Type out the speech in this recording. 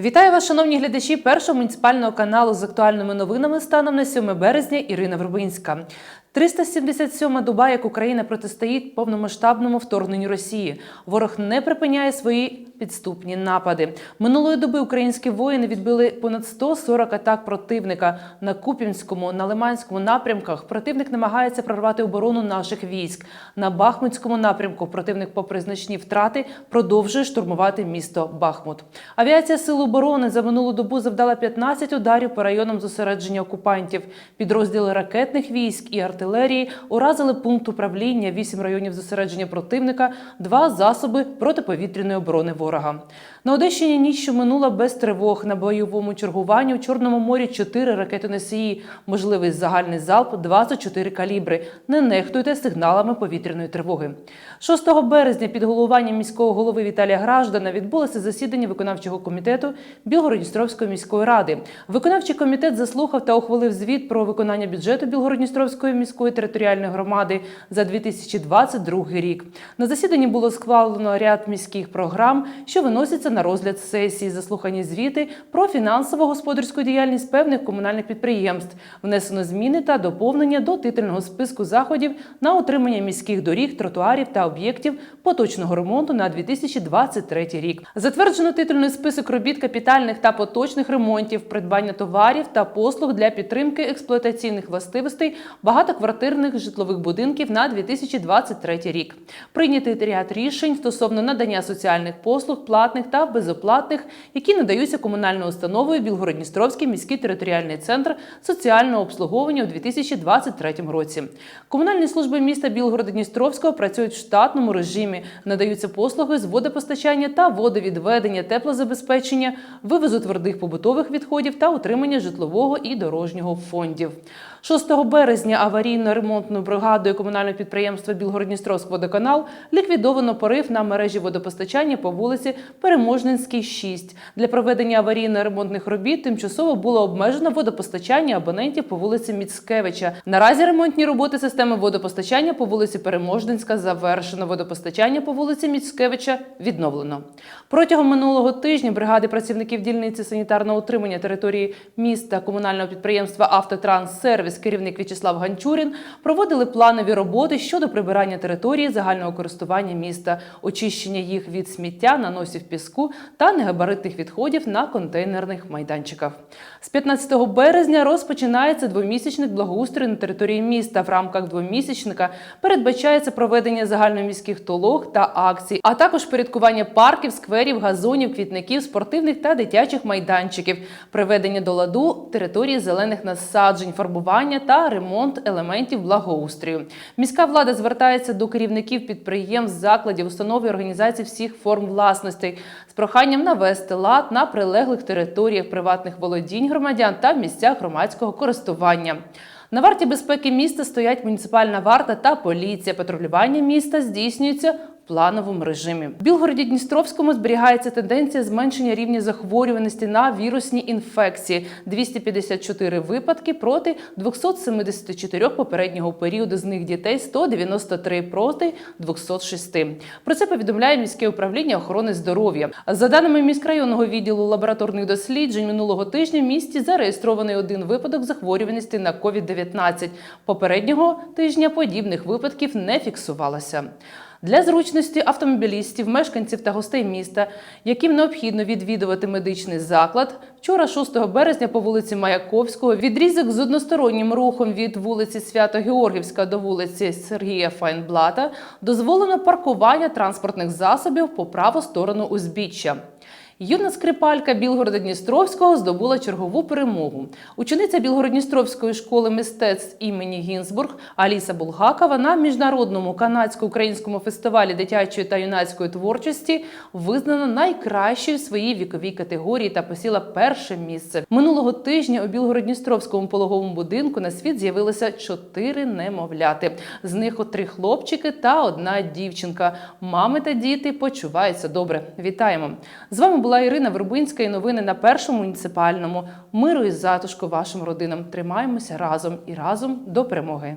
Вітаю вас, шановні глядачі першого муніципального каналу з актуальними новинами станом на 7 березня. Ірина Вербинська. 377 доба, як Україна протистоїть повномасштабному вторгненню Росії. Ворог не припиняє свої підступні напади. Минулої доби українські воїни відбили понад 140 атак противника на Куп'янському, на Лиманському напрямках. Противник намагається прорвати оборону наших військ. На Бахмутському напрямку противник, попри значні втрати, продовжує штурмувати місто Бахмут. Авіація Сил оборони за минулу добу завдала 15 ударів по районам зосередження окупантів. Підрозділи ракетних військ і артилерії уразили пункт управління, 8 районів зосередження противника, два засоби протиповітряної оборони ворога ворога. На Одещині ніч, минула без тривог на бойовому чергуванні у Чорному морі 4 ракетоносії, можливий загальний залп 24 калібри. Не нехтуйте сигналами повітряної тривоги. 6 березня під головуванням міського голови Віталія Граждана відбулося засідання виконавчого комітету Білгородністровської міської ради. Виконавчий комітет заслухав та ухвалив звіт про виконання бюджету Білгородністровської міської територіальної громади за 2022 рік. На засіданні було схвалено ряд міських програм, що виносяться на розгляд сесії, заслухані звіти про фінансово-господарську діяльність певних комунальних підприємств, внесено зміни та доповнення до титульного списку заходів на утримання міських доріг, тротуарів та об'єктів поточного ремонту на 2023 рік. Затверджено титульний список робіт капітальних та поточних ремонтів, придбання товарів та послуг для підтримки експлуатаційних властивостей багатоквартирних житлових будинків на 2023 рік. Прийнятий ряд рішень стосовно надання соціальних послуг, платних та безоплатних, які надаються комунальною установою Білгородністровський міський територіальний центр соціального обслуговування у 2023 році. Комунальні служби міста Білгорода-Дністровського працюють в штатному режимі, надаються послуги з водопостачання та водовідведення, теплозабезпечення, вивозу твердих побутових відходів та утримання житлового і дорожнього фондів. 6 березня аварійно-ремонтною бригадою комунального підприємства Білгородністровський водоканал ліквідовано порив на мережі водопостачання по вулиці Переможненській, 6. Для проведення аварійно-ремонтних робіт тимчасово було обмежено водопостачання абонентів по вулиці Міцкевича. Наразі ремонтні роботи системи водопостачання по вулиці Переможненська завершено. Водопостачання по вулиці Міцкевича відновлено. Протягом минулого тижня бригади працівників дільниці санітарного утримання території міста комунального підприємства Автотранссервіс керівник В'ячеслав Ганчурін проводили планові роботи щодо прибирання території загального користування міста, очищення їх від сміття, наносів піску та негабаритних відходів на контейнерних майданчиках. З 15 березня розпочинається двомісячник благоустрою на території міста. В рамках двомісячника передбачається проведення загальноміських толог та акцій, а також порядкування парків, скверів, газонів, квітників, спортивних та дитячих майданчиків, приведення до ладу території зелених насаджень, фарбування та ремонт елементів благоустрою. Міська влада звертається до керівників підприємств, закладів, установ і організацій всіх форм власності з проханням навести лад на прилеглих територіях приватних володінь громадян та в місцях громадського користування. На варті безпеки міста стоять муніципальна варта та поліція. Патрулювання міста здійснюється плановому режимі. В Білгороді Дністровському зберігається тенденція зменшення рівня захворюваності на вірусні інфекції 254 випадки проти 274 попереднього періоду. З них дітей 193 проти 206. Про це повідомляє міське управління охорони здоров'я. За даними міськрайонного відділу лабораторних досліджень минулого тижня в місті зареєстрований один випадок захворюваності на COVID-19. Попереднього тижня подібних випадків не фіксувалося. Для зручності автомобілістів, мешканців та гостей міста, яким необхідно відвідувати медичний заклад, вчора, 6 березня, по вулиці Маяковського, відрізок з одностороннім рухом від вулиці Свято-Георгівська до вулиці Сергія Файнблата дозволено паркування транспортних засобів по праву сторону узбіччя. Юна скрипалька Білгорода-Дністровського здобула чергову перемогу. Учениця Білгородністровської школи мистецтв імені Гінзбург Аліса Булгакова на міжнародному канадсько-українському фестивалі дитячої та юнацької творчості визнана найкращою в своїй віковій категорії та посіла перше місце. Минулого тижня у Білгородністровському пологовому будинку на світ з'явилося чотири немовляти. З них три хлопчики та одна дівчинка. Мами та діти почуваються добре. Вітаємо! З вами була Ірина Вербинська і новини на першому муніципальному. Миру і затишку вашим родинам. Тримаємося разом і разом до перемоги.